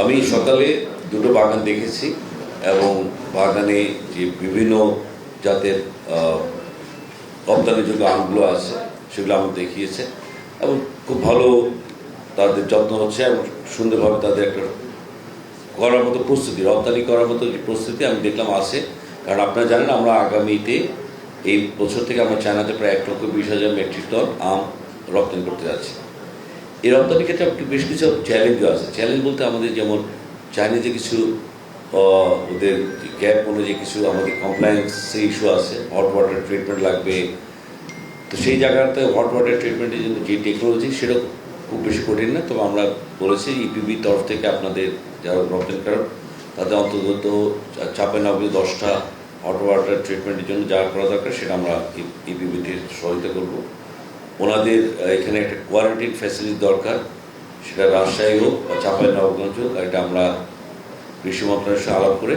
আমি সকালে দুটো বাগান দেখেছি এবং বাগানে যে বিভিন্ন জাতের রপ্তানিযোগ্য আমগুলো আছে, সেগুলো আমাকে দেখিয়েছে এবং খুব ভালো তাদের যত্ন হচ্ছে এবং সুন্দরভাবে তাদের একটা করার মতো প্রস্তুতি, রপ্তানি করার মতো যে প্রস্তুতি আমি দেখলাম আছে। কারণ আপনারা জানেন আমরা আগামীতে এই বছর থেকে আমরা চায়নাতে প্রায় এক লক্ষ বিশ হাজার মেট্রিক টন আম রপ্তানি করতে যাচ্ছি। এই রপ্তানি ক্ষেত্রে একটু বেশ কিছু চ্যালেঞ্জও আছে। চ্যালেঞ্জ বলতে আমাদের যেমন চাইনিজে কিছু ওদের গ্যাপ অনুযায়ী কিছু আমাদের কমপ্লায়েন্স ইস্যু আছে। হট ওয়াটার ট্রিটমেন্ট লাগবে। তো সেই জায়গাতে হট ওয়াটার ট্রিটমেন্টের জন্য যে টেকনোলজি সেটা খুব বেশি কঠিন না। তবে আমরা বলেছি ইপিবি তরফ থেকে আপনাদের যারা রপ্তানিকারক তাদের অন্তত চাপে নব্বই দশটা হট ওয়াটার ট্রিটমেন্টের জন্য যা করা দরকার সেটা আমরা ইপিবিতে সহায়তা করব। ওনাদের এখানে একটা কোয়ারেন্টাইন ফ্যাসিলিটি দরকার। সেটা রাজশাহী হোক বা চাপাই নবগঞ্জ হোক, এটা আমরা কৃষি মন্ত্রণালয়ের সাথে আলাপ করে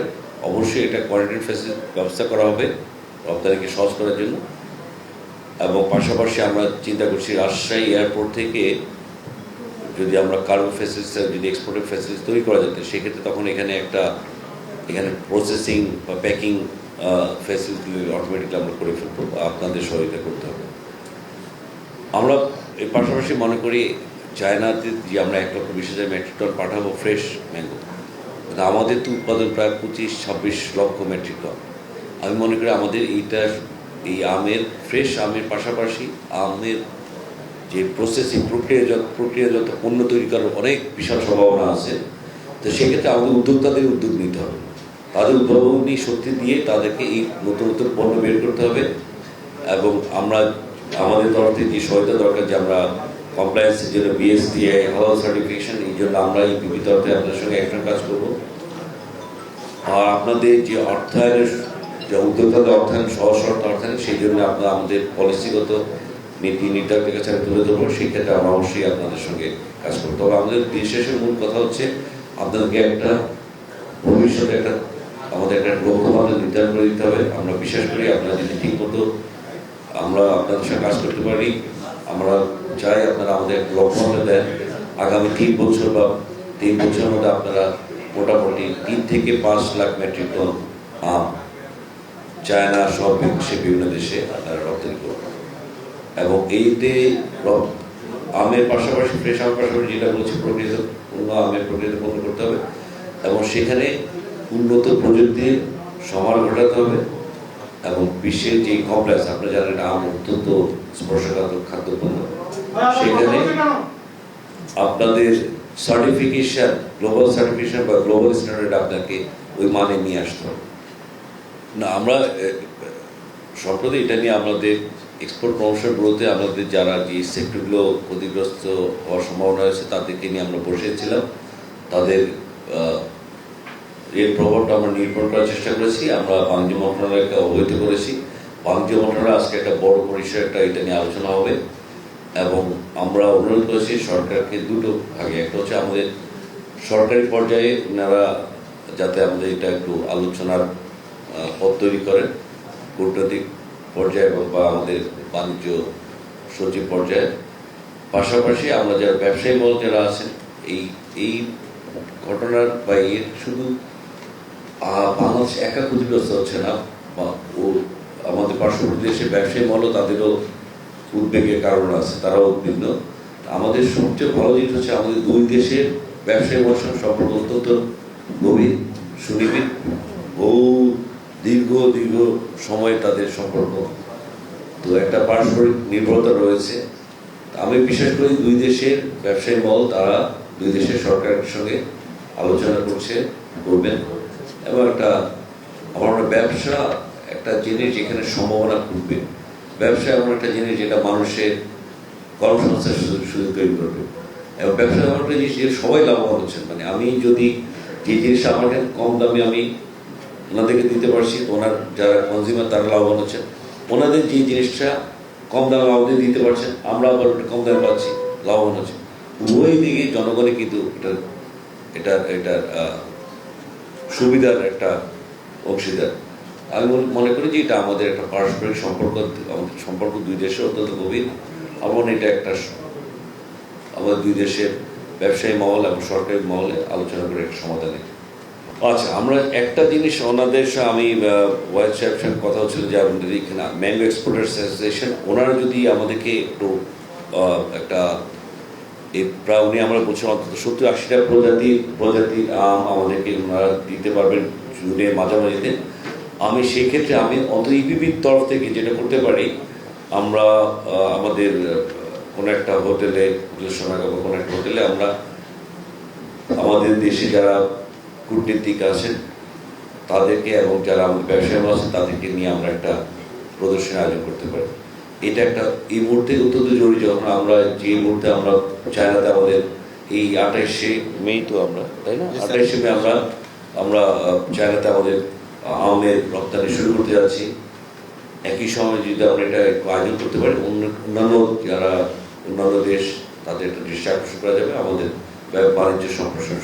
অবশ্যই এটা কোয়ারেন্টাইন ফ্যাসিলিটি ব্যবস্থা করা হবে রপ্তানিকে সহজ করার জন্য। এবং পাশাপাশি আমরা চিন্তা করছি রাজশাহী এয়ারপোর্ট থেকে যদি আমরা কার্গো ফ্যাসিলিটি যদি এক্সপোর্টের ফ্যাসিলিটি তৈরি করা যেত সেক্ষেত্রে তখন এখানে একটা, এখানে প্রসেসিং বা প্যাকিং ফ্যাসিলিটি অটোমেটিকলি আমরা করে ফেলব আপনাদের সহায়তা করতে হবে। আমরা এর পাশাপাশি মনে করি চায়নাতে যে আমরা এক লক্ষ বিশ হাজার মেট্রিক টন পাঠাবো ফ্রেশ ম্যাঙ্গো। কিন্তু আমাদের তো উৎপাদন প্রায় পঁচিশ, ছাব্বিশ লক্ষ মেট্রিক টন। আমি মনে করি আমাদের এইটা এই আমের, ফ্রেশ আমের পাশাপাশি আমের যে প্রসেসিং প্রক্রিয়াজাত প্রক্রিয়াজাত পণ্য তৈরি করার অনেক বিশাল সম্ভাবনা আছে। তো সেক্ষেত্রে আমাদের উদ্যোক্তাদের উদ্যোগ নিতে হবে। তাদের উদ্ভাবনী শক্তি দিয়ে তাদেরকে এই নতুন নতুন পণ্য বের করতে হবে এবং আমরা আমাদের তরফ থেকে যে সহায়তা দরকার যে আমরা কমপ্লায়েন্সের জন্য বিএসটিআই হালাল সার্টিফিকেশন এই জন্য আমরা এই তরফে আপনাদের সঙ্গে একটা কাজ করব। আর আপনাদের যে অর্থায়নের, যে উদ্যোক্তাদের অর্থায়ন, সহজ শর্ত অর্থায়ন, সেই জন্য আপনারা আমাদের পলিসিগত নীতি নির্ধারকের কাছে আমি তুলে ধরবো। সেই ক্ষেত্রে আমরা অবশ্যই আপনাদের সঙ্গে কাজ করব। তবে আমাদের বিশেষের মূল কথা হচ্ছে, আপনাদেরকে একটা ভবিষ্যতে একটা, আমাদের একটা লক্ষ্যমাত্রা নির্ধারণ করে দিতে হবে। আমরা বিশ্বাস করি আপনারা যদি ঠিক মতো আমরা আপনাদের সাথে কাজ করতে পারি। আমরা চাই আপনারা আমাদের লক্ষ্যমাত্রা দেন। আগামী তিন বছর বা তিন বছরের মধ্যে আপনারা মোটামুটি তিন থেকে পাঁচ লাখ মেট্রিক টন আম চায়না সব সে বিভিন্ন দেশে আপনারা রপ্তানি করবেন। এবং এইতে আমের পাশাপাশি ফ্রেশ আমের পাশাপাশি যেটা বলছি, প্রকৃত আমের প্রকৃত পণ্য করতে হবে। এবং সেখানে উন্নত প্রযুক্তির সমার ঘটাতে হবে। এবং বিশ্বের যে কমপ্লেক্স আপনারা জানেন আম অত্যন্ত স্পর্শকাতর খাদ্যপণ্য। সেখানে আপনাদের সার্টিফিকেশন গ্লোবাল সার্টিফিকেশন বা গ্লোবাল স্ট্যান্ডার্ড আপনাকে ওই মানে নিয়ে আসতে হবে। না, আমরা সম্প্রতি এটা নিয়ে আমাদের এক্সপোর্ট প্রমোশন ব্যুরোতে আমাদের যারা যে সেক্টরগুলো ক্ষতিগ্রস্ত হওয়ার সম্ভাবনা রয়েছে, তাদেরকে নিয়ে আমরা বসেছিলাম। তাদের এর প্রভাবটা আমরা নির্ভর করার চেষ্টা করেছি, আমরা বাণিজ্য মন্ত্রণালয়কে অবহিত করেছি। বাণিজ্য মন্ত্রণালয় আজকে একটা বড় পরিসরে একটা এটা নিয়ে আলোচনা হবে এবং আমরা অনুরোধ করেছি সরকারকে দুটো ভাগে একটা হচ্ছে আমাদের সরকারি পর্যায়ে ওনারা যাতে আমাদের এটা একটু আলোচনার পথ তৈরি করেন। কূটনৈতিক পর্যায়ে বা- আমাদের বাণিজ্য সচিব পর্যায়ে। পাশাপাশি আমরা যারা ব্যবসায়ী বল যারা আছেন, এই এই ঘটনার বা শুধু বাংলাদেশ একা ক্ষতিগ্রস্ত হচ্ছে না। বা ও আমাদের পার্শ্ববর্তী দেশের ব্যবসায়ী মলও তাদেরও উদ্বেগের কারণ আছে, তারাও উদ্বিগ্ন। আমাদের সবচেয়ে ভালো জিনিস হচ্ছে আমাদের দুই দেশের ব্যবসায়ী মৌসুম সম্পর্ক অত্যন্ত গভীর, সুনিবিড়। বহু দীর্ঘ দীর্ঘ সময় তাদের সম্পর্ক। তো একটা পারস্পরিক নির্ভরতা রয়েছে। আমি বিশেষ করি দুই দেশের ব্যবসায়ী মহল তারা দুই দেশের সরকারের সঙ্গে আলোচনা করছে, করবেন। এবং একটা আমার ব্যবসা একটা জিনিস যেখানে সম্ভাবনা খুঁজবে ব্যবসা এমন একটা জিনিস যেটা মানুষের কর্মসংস্থান সুযোগ তৈরি করবে। এবং ব্যবসা এমন একটা জিনিস যে সবাই লাভবান হচ্ছেন। মানে আমি যদি যে জিনিসটা আমার কাছে কম দামে আমি ওনাদেরকে দিতে পারছি ওনার যারা কনজিউমার তারা লাভবান হচ্ছেন। ওনাদের যে জিনিসটা কম দামে আমাদের দিতে পারছেন আমরা আবার কম দামে পাচ্ছি লাভবান হচ্ছে। উভয় দিকে জনগণে কিন্তু এটা এটা আহ, সুবিধার একটা অংশীদার। আমি মনে- করি যে এটা আমাদের একটা পারস্পরিক সম্পর্ক সম্পর্ক দুই দেশের অত্যন্ত গভীর। আমার এটা একটা আমাদের দুই দেশের ব্যবসায়ী মহল এবং সরকারি মহলে আলোচনা করে একটা সমাধান আচ্ছা আমরা একটা জিনিস ওনাদের আমি ওয়াইস সাহেবের সঙ্গে কথা হচ্ছিল যে আমাদের এখানে ম্যাঙ্গো এক্সপোর্টার্স অ্যাসোসিয়েশন ওনারা যদি আমাদেরকে একটু একটা এই প্রায় উনি আমরা অন্তত সত্তর আশিটা প্রজাতি প্রজাতির আম আমাদেরকে ওনারা দিতে পারবেন জুনের মাঝামাঝিতে। আমি সেই ক্ষেত্রে আমি অন্ত ইপিবির তরফ থেকে যেটা করতে পারি, আমরা আমাদের কোনো একটা হোটেলে বা কোনো একটা হোটেলে আমরা আমাদের দেশে যারা কূটনীতিক আছেন, তাদেরকে এবং যারা আমাদের ব্যবসায়ী আছেন তাদেরকে নিয়ে আমরা একটা প্রদর্শনী আয়োজন করতে পারি। এটা একটা এই মুহূর্তে অত্যন্ত জরুরি যখন আমরা যে মুহূর্তে আমরা চায়নাতে আমাদের এই আঠাইশে মে তো আমরা তাই না? আঠাইশে মে আমরা আমরা চায়নাতে আমাদের আমের রপ্তানি শুরু করতে যাচ্ছি। একই সময় যদি আমরা এটা আয়োজন করতে পারি অন্য- অন্যান্য যারা অন্যান্য দেশ তাদের একটা দৃষ্টি আকর্ষণ করা যাবে আমাদের বাণিজ্য সম্প্রসারণ